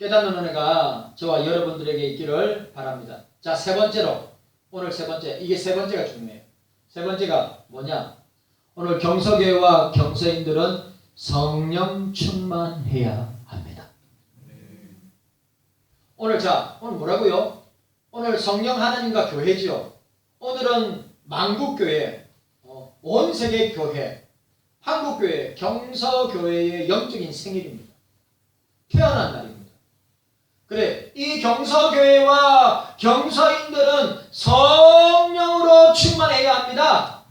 깨닫는 은혜가 저와 여러분들에게 있기를 바랍니다. 자, 세 번째로 오늘 세 번째 이게 세 번째가 중요해요. 세 번째가 뭐냐? 오늘 경서교회와 경서인들은 성령 충만해야 합니다. 오늘 자 오늘 뭐라고요? 오늘 성령 하나님과 교회지요. 오늘은 만국교회, 어, 온 세계 교회, 한국교회, 경서교회의 영적인 생일입니다. 태어난 날입니다. 그래, 이 경서교회와 경서인들은 성령으로 충만해야 합니다.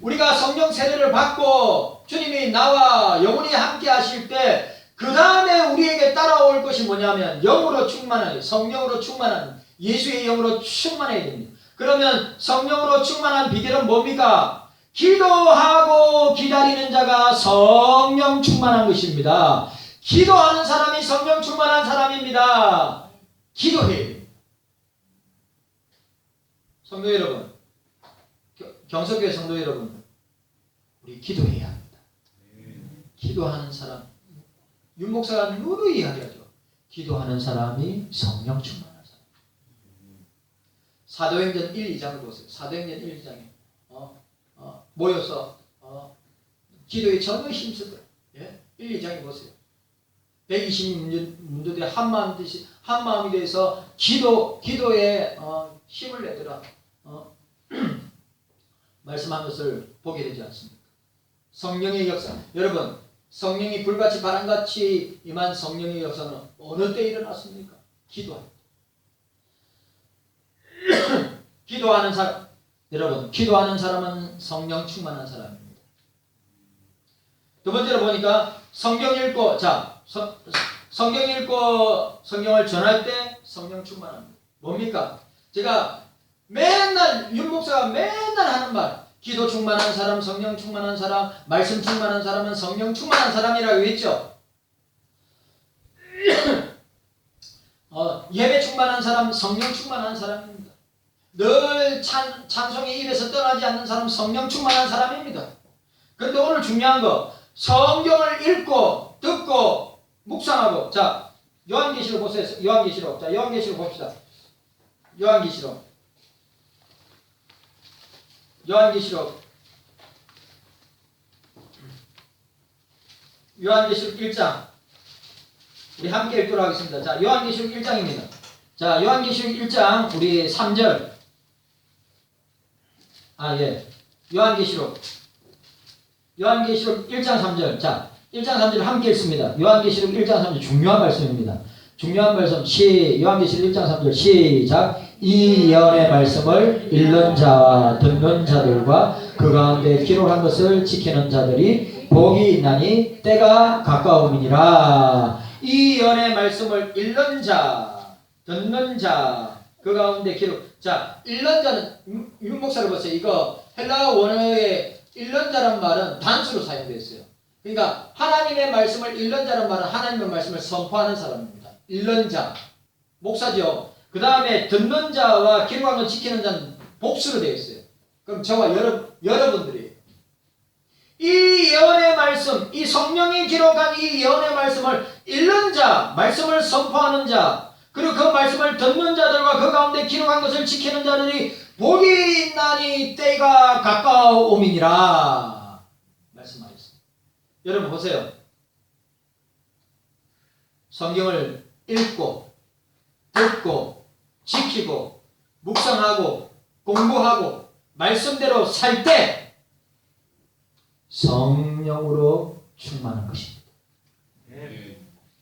우리가 성령 세례를 받고 주님이 나와 영원히 함께 하실 때, 그 다음에 우리에게 따라올 것이 뭐냐면, 영으로 충만한, 성령으로 충만한, 예수의 영으로 충만해야 됩니다. 그러면 성령으로 충만한 비결은 뭡니까? 기도하고 기다리는 자가 성령 충만한 것입니다. 기도하는 사람이 성령 충만한 사람입니다. 됩니다. 성도 여러분, 겨- 경석교회 성도 여러분, 우리 기도해야 합니다. 기도하는 사람, 윤 목사가 누누이 이야기하죠. 기도하는 사람이 성령 충만한 사람. 사도행전 1, 2장을 보세요. 사도행전 1, 2장에 어, 어, 모여서 어, 기도에 전혀 힘쓰더라. 예? 1, 2장에 보세요. 120문제들이 한 마음 되시 한 마음이 돼서 기도 기도에 어, 힘을 내더라. 어? 말씀한 것을 보게 되지 않습니까? 성령의 역사. 여러분, 성령이 불같이 바람같이 임한 성령의 역사는 어느 때 일어났습니까? 기도할 때. 기도하는 사람, 여러분, 기도하는 사람은 성령 충만한 사람입니다. 두 번째로 보니까 성경 읽고, 자, 성, 성경 읽고 성경을 전할 때 성령 충만합니다. 뭡니까? 제가 맨날, 윤 목사가 맨날 하는 말, 기도 충만한 사람, 성령 충만한 사람, 말씀 충만한 사람은 성령 충만한 사람이라고 했죠. 어, 예배 충만한 사람, 성령 충만한 사람입니다. 늘 찬, 찬송이 입에서 떠나지 않는 사람, 성령 충만한 사람입니다. 그런데 오늘 중요한 거, 성경을 읽고, 듣고, 묵상하고, 자, 요한계시록 보세요. 요한계시록. 자, 요한계시록 봅시다. 요한계시록. 요한계시록 요한계시록 1장 우리 함께 읽도록 하겠습니다. 자, 요한계시록 1장입니다. 자, 요한계시록 1장 우리 3절 아, 예. 요한계시록 요한계시록 1장 3절 자, 1장 3절 함께 읽습니다. 요한계시록 1장 3절 중요한 말씀입니다. 중요한 말씀 시 요한계시록 1장 3절 시작. 이 예언의 말씀을 읽는 자와 듣는 자들과 그 가운데 기록한 것을 지키는 자들이 복이 있나니 때가 가까움이니라. 이 예언의 말씀을 읽는 자 듣는 자 그 가운데 기록. 자 읽는 자는 윤- 윤 목사를 보세요. 이거 헬라 원어의 읽는 자란 말은 단수로 사용되어 있어요 그러니까 하나님의 말씀을 자란 말은 하나님의 말씀을 선포하는 사람입니다 읽는 자 목사죠 그 다음에 듣는 자와 기록한 것 지키는 자는 복수로 되어 있어요. 그럼 저와 여러, 여러분들이 이 예언의 말씀, 이 성령이 기록한 이 예언의 말씀을 읽는 자, 말씀을 선포하는 자, 그리고 그 말씀을 듣는 자들과 그 가운데 기록한 것을 지키는 자들이 복이 있나니 때가 말씀하셨습니다. 여러분 보세요. 성경을 읽고 듣고 지키고 묵상하고 공부하고 말씀대로 살 때 성령으로 충만한 것입니다.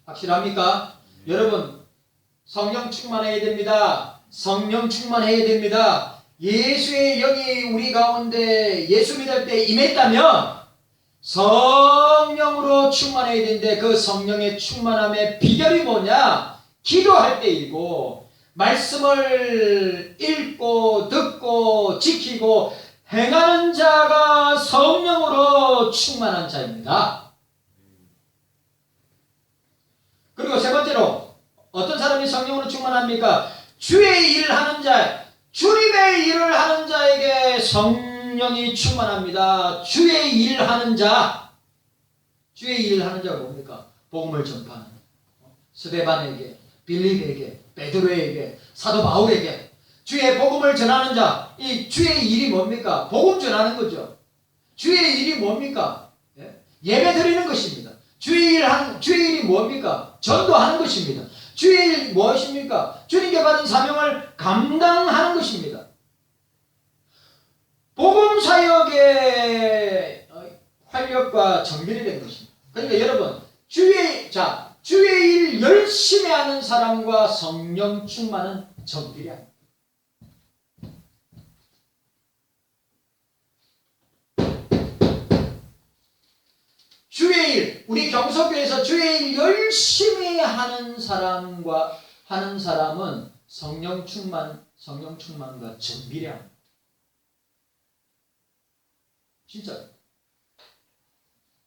확실합니까? 여러분 성령 충만해야 됩니다. 성령 충만해야 됩니다. 예수의 영이 우리 가운데 예수 믿을 때 임했다면 성령으로 충만해야 되는데 그 성령의 충만함의 비결이 뭐냐? 기도할 때이고 말씀을 읽고 듣고 지키고 행하는 자가 성령으로 충만한 자입니다. 그리고 세 번째로 어떤 사람이 성령으로 충만합니까? 주의 일을 하는 자, 주님의 일을 하는 자에게 성 령이 충만합니다. 주의 일을 하는 자, 주의 일을 하는 자가 뭡니까? 복음을 전파하는 스데반에게, 빌립에게, 베드로에게, 사도 바울에게 주의 복음을 전하는 자, 이 주의 일이 뭡니까? 복음 전하는 거죠. 주의 일이 뭡니까? 예? 예배 드리는 것입니다. 주의 일 한, 주의 일이 뭡니까? 전도하는 것입니다. 주의 일 무엇입니까? 주님께 받은 사명을 감당하는 것입니다. 복음 사역의 어, 활력과 정결이 된 것입니다. 그러니까 여러분 주의 자 주의 일 열심히 하는 사람과 성령 충만은 아닙니다. 주의 일, 우리 경서교에서 주의 일 열심히 하는 사람과 하는 사람은 성령 충만, 성령 충만과 정비례합니다. 진짜.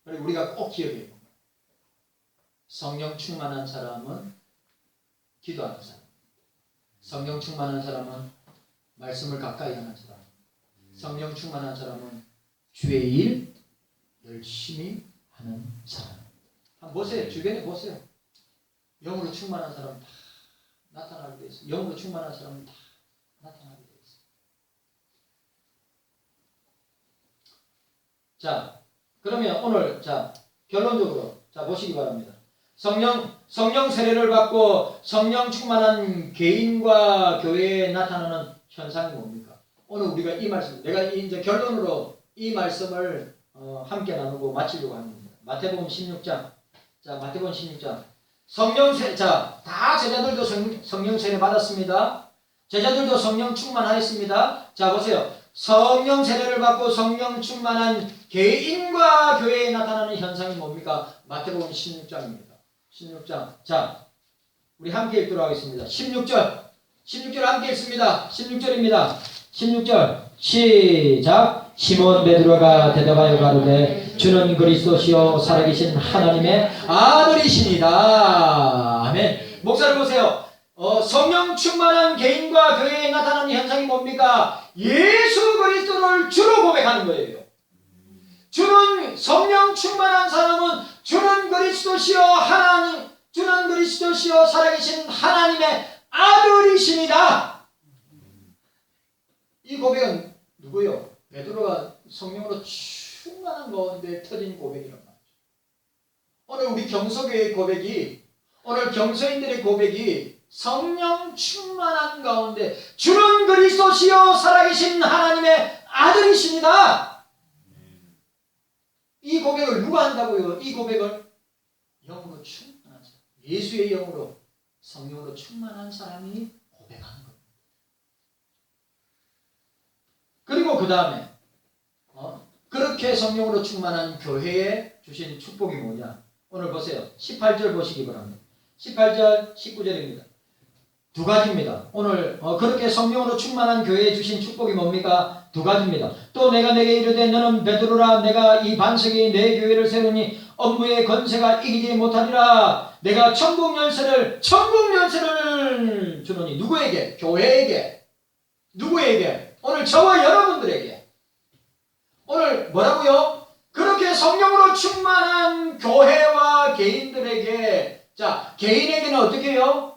그리고 우리가 꼭 기억해야 됩니다. 성령 충만한 사람은 기도하는 사람. 성령 충만한 사람은 말씀을 가까이 하는 사람. 성령 충만한 사람은 주의 일 열심히 하는 사람. 한번 보세요. 주변에 보세요. 영으로 충만한 사람 다 나타나게 돼 있어요. 영으로 충만한 사람은 다 나타나게 돼 있어요. 자, 그러면 오늘 자 결론적으로 자 보시기 바랍니다. 성령 성령 세례를 받고 성령 충만한 개인과 교회에 나타나는 현상이 뭡니까? 오늘 우리가 이 말씀 내가 이제 결론으로 이 말씀을 어, 함께 나누고 마치려고 합니다. 마태복음 16장. 자, 마태복음 16장. 성령 세, 자, 다 제자들도 성, 성령 세례 받았습니다. 제자들도 성령 충만하였습니다. 자, 보세요. 성령 세례를 받고 성령 충만한 개인과 교회에 나타나는 현상이 뭡니까? 마태복음 16장입니다. 16장. 자, 우리 함께 읽도록 하겠습니다. 16절. 16절 함께 읽습니다. 16절입니다. 16절. 시작. 시몬 베드로가 대답하여 가로되 주는 그리스도시요 살아계신 하나님의 아들이시니다. 아멘. 목사를 보세요. 어, 성령 충만한 개인과 교회에 나타나는 현상이 뭡니까? 예수 그리스도를 주로 고백하는 거예요. 주는 성령 충만한 사람은 주는 그리스도시요 하나님, 주는 그리스도시요 살아계신 하나님의 아들이십니다. 이 고백은 누구요? 베드로가 성령으로 충만한 가운데 터진 고백이란 말이죠. 오늘 우리 경서교의 고백이 오늘 경서인들의 고백이 성령 충만한 가운데 주는 그리스도시요 살아계신 하나님의 아들이십니다. 이 고백을 누가 한다고요? 이 고백을 영으로 사람, 예수의 영으로 성령으로 충만한 사람이 고백하는 겁니다. 그리고 그 다음에 어? 그렇게 성령으로 충만한 교회에 주신 축복이 뭐냐? 오늘 보세요. 18절 보시기 바랍니다. 18절, 19절입니다. 두 가지입니다. 오늘 어, 그렇게 성령으로 충만한 교회에 주신 축복이 뭡니까? 두 가지입니다. 또 내가 내게 이르되 너는 베드로라 내가 이 반석에 내 교회를 세우니 업무의 건세가 이기지 못하리라. 내가 천국 열쇠를 천국 열쇠를 주노니 누구에게? 교회에게. 누구에게? 오늘 저와 여러분들에게. 오늘 뭐라고요? 그렇게 성령으로 충만한 교회와 개인들에게 자 개인에게는 어떻게 해요?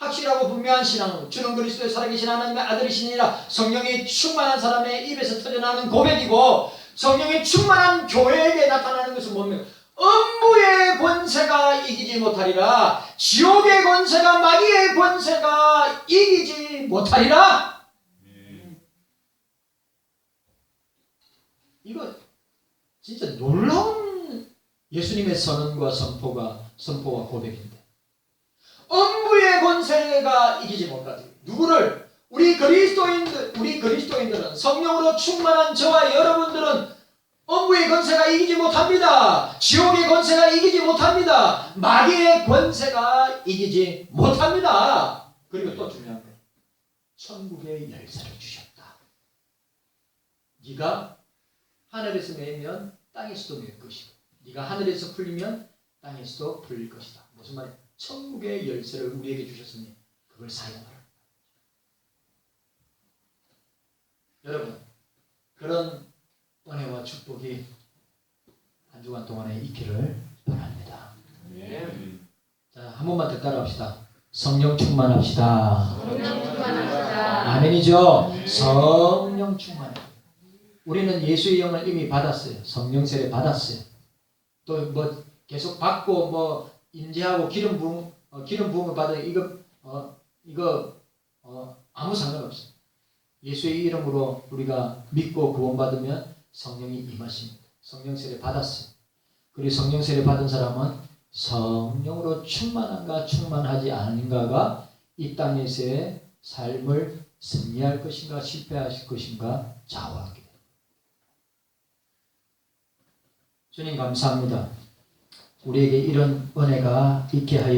어? 확실하고 분명한 신앙으로 주는 그리스도의 살아계신 하나님의 아들이시니라 성령이 충만한 사람의 입에서 터져나오는 고백이고 성령이 충만한 교회에게 나타나는 것은 뭡니까? 음부의 권세가 이기지 못하리라 지옥의 권세가 마귀의 권세가 이기지 못하리라 이거 진짜 놀라운 예수님의 선언과 선포가 선포와 고백인데 음부의 권세가 이기지 못하지 누구를 우리 그리스도인들 우리 그리스도인들은 성령으로 충만한 저와 여러분들은 음부의 권세가 이기지 못합니다. 지옥의 권세가 이기지 못합니다. 마귀의 권세가 이기지 못합니다. 그리고 또 중요한 거 천국의 열쇠를 주셨다. 네가 하늘에서 매면 땅에서도 맬 것이고 네가 하늘에서 풀리면 땅에서도 풀릴 것이다. 무슨 말이야? 천국의 열쇠를 우리에게 주셨으니 그걸 사용하라. 여러분 그런 은혜와 축복이 한 주간 동안에 있기를 바랍니다. 자, 한한 번만 더 따라합시다. 성령 충만합시다. 성령 충만합시다. 아멘이죠. 성령 충만. 우리는 예수의 영을 이미 받았어요. 성령 세례 받았어요. 또 뭐 계속 받고 뭐 임재하고 기름 부음 어, 기름 부음을 받아 이거 어 이거 어 아무 상관없어요. 예수의 이름으로 우리가 믿고 구원받으면 성령이 임하십니다. 성령 세례 받았어요. 그리고 성령 세례 받은 사람은 성령으로 충만한가 충만하지 않은가가 이 땅에서의 삶을 승리할 것인가 실패하실 것인가 좌우하게 됩니다. 주님 감사합니다. 우리에게 이런 은혜가 있게 하여